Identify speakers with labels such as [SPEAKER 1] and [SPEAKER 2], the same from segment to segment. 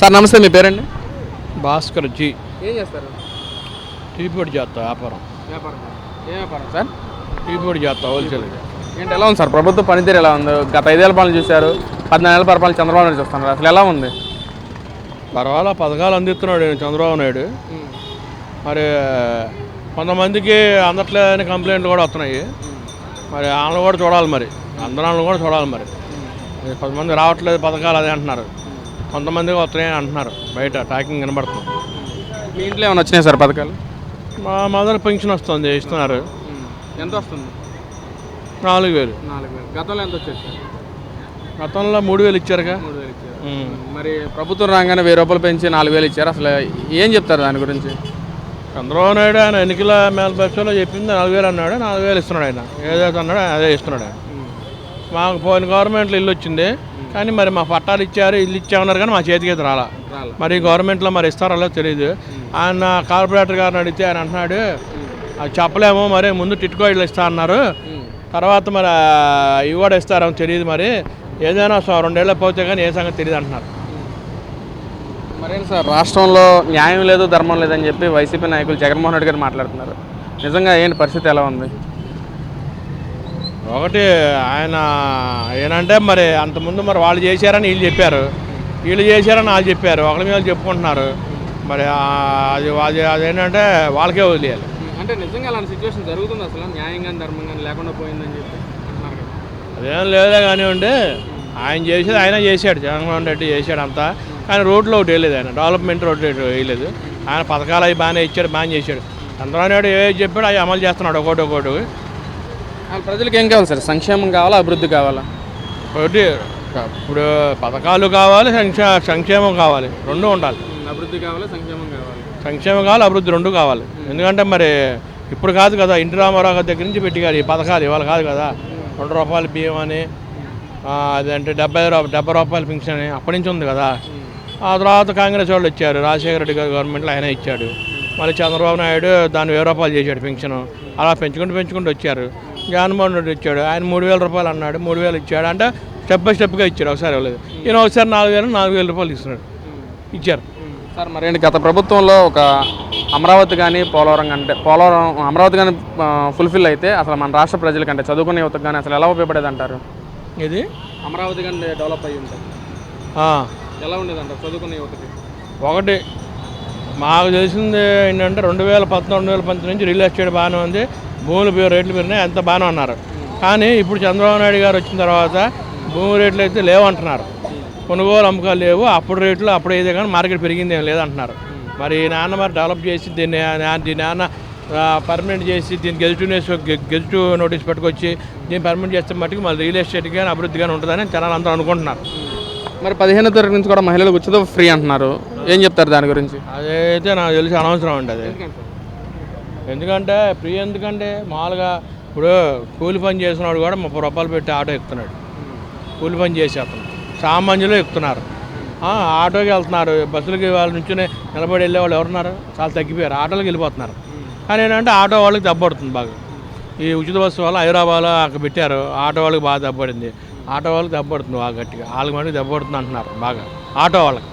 [SPEAKER 1] Sir నమస్తే మీ పేరండి?
[SPEAKER 2] భాస్కర్ జీ.
[SPEAKER 1] ఏం చేస్తారు?
[SPEAKER 2] టీపీడి చేస్తా వ్యాపారం.
[SPEAKER 1] వ్యాపారం ఏ వ్యాపారం సార్?
[SPEAKER 2] టీపీడి చేస్తా హోల్సేల్
[SPEAKER 1] ఏంటి ఎలా ఉంది సార్? ప్రభుత్వ పనితీరు ఎలా ఉంది? గత ఐదేళ్ళ పాలన చూశారు పద్నాలుగేళ్ళ పరిపాలన చంద్రబాబు నాయుడు చూస్తున్నారు. అసలు ఎలా ఉంది?
[SPEAKER 2] పర్వాలా పథకాలు అందిస్తున్నాడు చంద్రబాబు నాయుడు. మరి కొంతమందికి అందట్లేదని కంప్లైంట్లు కూడా వస్తున్నాయి. మరి వాళ్ళని కూడా చూడాలి మరి. అందరూ కూడా చూడాలి మరి. కొంతమంది రావట్లేదు పథకాలు అదే అంటున్నారు. కొంతమందికి వస్తున్నాయి అంటున్నారు. బయట టాకింగ్ కనబడుతుంది
[SPEAKER 1] మీ ఇంట్లో ఏమైనా వచ్చినాయి సార్ పథకాలు?
[SPEAKER 2] మా మదర్ పెన్షన్ వస్తుంది ఇస్తున్నారు.
[SPEAKER 1] ఎంత వస్తుంది?
[SPEAKER 2] నాలుగు వేలు.
[SPEAKER 1] నాలుగు వేలు. గతంలో ఎంత వచ్చేది సార్?
[SPEAKER 2] గతంలో మూడు వేలు ఇచ్చారుగా
[SPEAKER 1] మూడు వేలు ఇచ్చారు.
[SPEAKER 2] ఉమ్.
[SPEAKER 1] మరి ప్రభుత్వం రాగానే వెయ్యి రూపాయలు పెంచి నాలుగు వేలు ఇచ్చారు. అసలు ఏం చెప్తారు దాని గురించి?
[SPEAKER 2] చంద్రబాబు నాయుడు ఆయన ఎన్నికల మేనిఫెస్టోలో చెప్పింది నాలుగు వేలు అన్నాడు నాలుగు వేలు ఇస్తున్నాడు ఆయన. ఏదైతే అన్నాడో అదే ఇస్తున్నాడు ఆయన. మాకు పోయిన గవర్నమెంట్లో ఇల్లు వచ్చింది. కానీ మరి మా పట్టాలు ఇచ్చారు ఇల్లు ఇచ్చామన్నారు కానీ మా చేతికి అయితే రాలా. మరి గవర్నమెంట్లో మరి ఇస్తారో లేదో తెలియదు ఆయన కార్పొరేటర్ గారిని అడిగితే ఆయన అంటున్నాడు అది చెప్పలేము మరి ముందు టిట్కో ఇల్లు ఇస్తా అన్నారు. తర్వాత మరి ఇవి కూడా ఇస్తారని తెలియదు మరి. ఏదైనా సో రెండేళ్ళ పోతే కానీ ఏ సంగతి తెలియదు అంటున్నారు.
[SPEAKER 1] మరేంటి సార్ రాష్ట్రంలో న్యాయం లేదు ధర్మం లేదని చెప్పి వైసీపీ నాయకులు జగన్మోహన్ రెడ్డి గారు మాట్లాడుతున్నారు. నిజంగా ఏంటి పరిస్థితి ఎలా ఉంది?
[SPEAKER 2] ఒకటి ఆయన ఏంటంటే మరి అంతకుముందు మరి వాళ్ళు చేశారని వీళ్ళు చెప్పారు. వీళ్ళు చేశారని వాళ్ళు చెప్పారు. ఒకరి మీద చెప్పుకుంటున్నారు. మరి అది అది అదేంటంటే వాళ్ళకే వదిలేయాలి.
[SPEAKER 1] అంటే నిజంగా అలాంటి సిచ్యువేషన్ జరుగుతుంది అసలు? న్యాయంగా ధర్మంగా లేకుండా పోయిందని చెప్పి
[SPEAKER 2] అదేం లేదా కానివ్వండి. ఆయన చేసేది ఆయన చేశాడు. జగన్మోహన్ రెడ్డి చేశాడు అంతా. కానీ రోడ్లో ఒకటి వేయలేదు ఆయన. డెవలప్మెంట్ రోడ్ వేయలేదు. ఆయన పథకాలు అవి బాగానే ఇచ్చాడు బాగానే చేశాడు. చంద్రబాబు నాయుడు ఏ చెప్పాడు అవి అమలు చేస్తున్నాడు. ఒకటి ఒకటి.
[SPEAKER 1] ప్రజలకు ఏం కావాలి సార్? సంక్షేమం కావాలా అభివృద్ధి కావాలా?
[SPEAKER 2] ఒకటి ఇప్పుడు పథకాలు కావాలి సంక్షే సంక్షేమం కావాలి. రెండు ఉండాలి.
[SPEAKER 1] అభివృద్ధి కావాలా సంక్షేమం కావాలి?
[SPEAKER 2] సంక్షేమం కావాలి అభివృద్ధి రెండు కావాలి. ఎందుకంటే మరి ఇప్పుడు కాదు కదా ఇంటి రామారావు గారి దగ్గర నుంచి పెట్టిగారు ఈ పథకాలు ఇవాళ కాదు కదా. రెండు రూపాయల బియ్యం అని అదంటే డెబ్బై డెబ్బై రూపాయల పెన్షన్ అని అప్పటి నుంచి ఉంది కదా. ఆ తర్వాత కాంగ్రెస్ వాళ్ళు ఇచ్చారు రాజశేఖర రెడ్డి గారి గవర్నమెంట్లో ఆయన ఇచ్చాడు. మళ్ళీ చంద్రబాబు నాయుడు దాన్ని వెయ్యి రూపాయలు చేశాడు పెన్షన్ అలా పెంచుకుంటూ పెంచుకుంటూ వచ్చారు. జగన్మోహన్ రెడ్డి ఇచ్చాడు. ఆయన మూడు వేల రూపాయలు అన్నాడు. మూడు వేలు ఇచ్చాడు. అంటే స్టెప్ బై స్టెప్గా ఇచ్చాడు. ఒకసారి ఇవ్వలేదు ఈయన ఒకసారి నాలుగు వేలు నాలుగు వేల రూపాయలు ఇస్తున్నాడు. ఇచ్చారు.
[SPEAKER 1] సార్ మరేంటి గత ప్రభుత్వంలో ఒక అమరావతి కానీ పోలవరం అంటే పోలవరం అమరావతి కానీ ఫుల్ఫిల్ అయితే అసలు మన రాష్ట్ర ప్రజలకంటే చదువుకునే యువతకు కానీ అసలు ఎలా ఉపయోగపడేది అంటారు
[SPEAKER 2] ఇది
[SPEAKER 1] అమరావతి కానీ డెవలప్ అయ్యి ఉంటుంది. ఎలా ఉండేది అంటారు చదువుకునే యువతకి?
[SPEAKER 2] ఒకటి మాకు తెలిసింది ఏంటంటే రెండు వేల పద్నాలుగు రెండు వేల పంతొమ్మిది నుంచి రియల్ ఎస్టేట్ బాగానే ఉంది. భూములు రేట్లు పెరిగినాయి అంత బాగానే ఉన్నారు కానీ ఇప్పుడు చంద్రబాబు నాయుడు గారు వచ్చిన తర్వాత భూమి రేట్లు అయితే లేవంటున్నారు. కొనుగోలు అమ్మకాలు లేవు. అప్పుడు రేట్లు అప్పుడు అయితే కానీ మార్కెట్ పెరిగింది ఏం లేదంటున్నారు. మరి ఈ నాన్న మరి డెవలప్ చేసి దీన్ని దీని నాన్న పర్మనెంట్ చేసి దీన్ని గెజిటివ్నెస్ గెజిటివ్ నోటీస్ పట్టుకొచ్చి దీన్ని పర్మనెంట్ చేస్తే మట్టుకు మళ్ళీ రియల్ ఎస్టేట్ కానీ అభివృద్ధి కానీ ఉంటుందని జనాలు అందరూ అనుకుంటున్నారు.
[SPEAKER 1] మరి పదిహేనో తరగతి నుంచి కూడా మహిళలకు ఉచిత ఫ్రీ అంటున్నారు. ఏం చెప్తారు దాని గురించి?
[SPEAKER 2] అదైతే నాకు తెలిసి అనవసరం అండి అది. ఎందుకంటే ఫ్రీ ఎందుకంటే మామూలుగా ఇప్పుడు కూలి పని చేసినాడు కూడా ముప్పై రూపాయలు పెట్టి ఆటో ఎక్కుతున్నాడు. కూలి పని చేసేస్తున్నాడు సామాన్యులు ఎక్కుతున్నారు. ఆటోకి వెళ్తున్నారు. బస్సులకి వాళ్ళ నుంచి నిలబడి వెళ్ళే వాళ్ళు ఎవరున్నారు? చాలా తగ్గిపోయారు. ఆటోలకు వెళ్ళిపోతున్నారు. కానీ ఏంటంటే ఆటో వాళ్ళకి దెబ్బడుతుంది బాగా. ఈ ఉచిత బస్సు వల్ల హైదరాబాద్లో అక్కడ పెట్టారు. ఆటో వాళ్ళకి బాగా దెబ్బడింది ఆటో వాళ్ళకి దెబ్బడుతుంది బాగా గట్టిగా. వాళ్ళకి మటుకు దెబ్బడుతుంది అంటున్నారు బాగా. ఆటో వాళ్ళకి.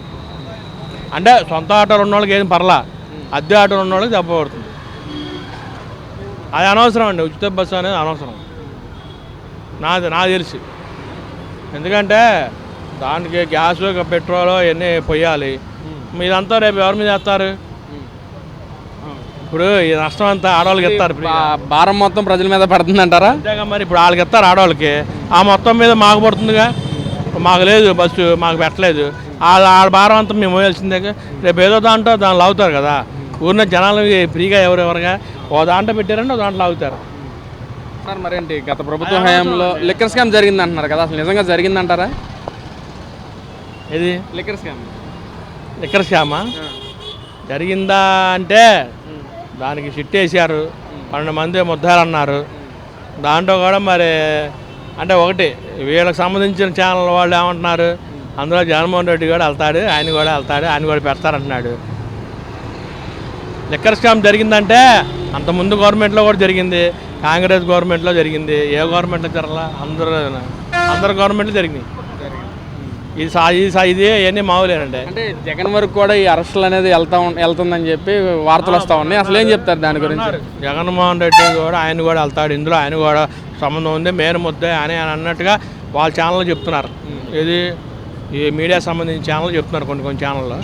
[SPEAKER 2] అంటే సొంత ఆటోలు ఉన్న వాళ్ళకి ఏం పర్లా. అద్దె ఆటోలు ఉన్న వాళ్ళకి దెబ్బ పడుతుంది. అది అనవసరం అండి ఉచిత బస్సు అనేది అనవసరం. నాది నాకు తెలిసి. ఎందుకంటే దానికి గ్యాస్ పెట్రోల్ ఇవన్నీ పొయ్యాలి మీదంతా రేపు ఎవరి మీద వేస్తారు? ఇప్పుడు ఈ నష్టం అంతా ఆడవాళ్ళకి ఇస్తారు
[SPEAKER 1] భారం మొత్తం ప్రజల మీద పడుతుంది అంటారా
[SPEAKER 2] అంతేగా మరి ఇప్పుడు వాళ్ళకి ఇస్తారు ఆడవాళ్ళకి. ఆ మొత్తం మీద మాకు పడుతుందిగా? మాకు లేదు బస్సు మాకు పెట్టలేదు. వాళ్ళ వాళ్ళ భారం అంతా మేము మోయాల్సిందే రేపు ఏదో దాంట్లో దానిలో అవుతారు కదా. ఊరిన జనాలు ఫ్రీగా ఎవరెవరుగా ఓ దాంట్లో పెట్టారంటే ఓ దాంట్లో అవుతారు
[SPEAKER 1] సార్ మరేంటి? గత ప్రభుత్వ హయాంలో లిక్కర్ స్కామ్ జరిగింది అంటున్నారు కదా. అసలు నిజంగా జరిగిందంటారా?
[SPEAKER 2] ఇది
[SPEAKER 1] లిక్కర్ స్కామ్.
[SPEAKER 2] లిక్కర్ శ్యామ జరిగిందా అంటే దానికి సిట్ వేసారు పన్నెండు మంది ముద్దాలు అన్నారు దాంట్లో కూడా మరి అంటే ఒకటి వీళ్ళకి సంబంధించిన ఛానల్ వాళ్ళు ఏమంటున్నారు? అందులో జగన్మోహన్ రెడ్డి కూడా వెళ్తాడు ఆయన కూడా వెళ్తాడు ఆయన కూడా పెడతారంటున్నాడు. లిక్కర్ స్కామ్ జరిగిందంటే అంత ముందు గవర్నమెంట్లో కూడా జరిగింది కాంగ్రెస్ గవర్నమెంట్లో జరిగింది ఏ గవర్నమెంట్లో జరగలా అందరూ అందరు గవర్నమెంట్లో జరిగినాయి. ఇది సా ఇది సా ఇది ఇవన్నీ మామూలేనండి.
[SPEAKER 1] అంటే జగన్ వరకు కూడా ఈ అరెస్టులు అనేది వెళ్తా వెళ్తుందని చెప్పి వార్తలు వస్తా ఉన్నాయి. అసలు ఏం చెప్తారు దాని గురించి?
[SPEAKER 2] జగన్మోహన్ రెడ్డి కూడా ఆయన కూడా వెళ్తాడు. ఇందులో ఆయన కూడా సంబంధం ఉంది. మేను ముద్ద అని అని అన్నట్టుగా వాళ్ళ ఛానల్లో చెప్తున్నారు. ఇది ఈ మీడియా సంబంధించిన ఛానల్ చెప్తున్నారు కొన్ని కొన్ని ఛానల్లో.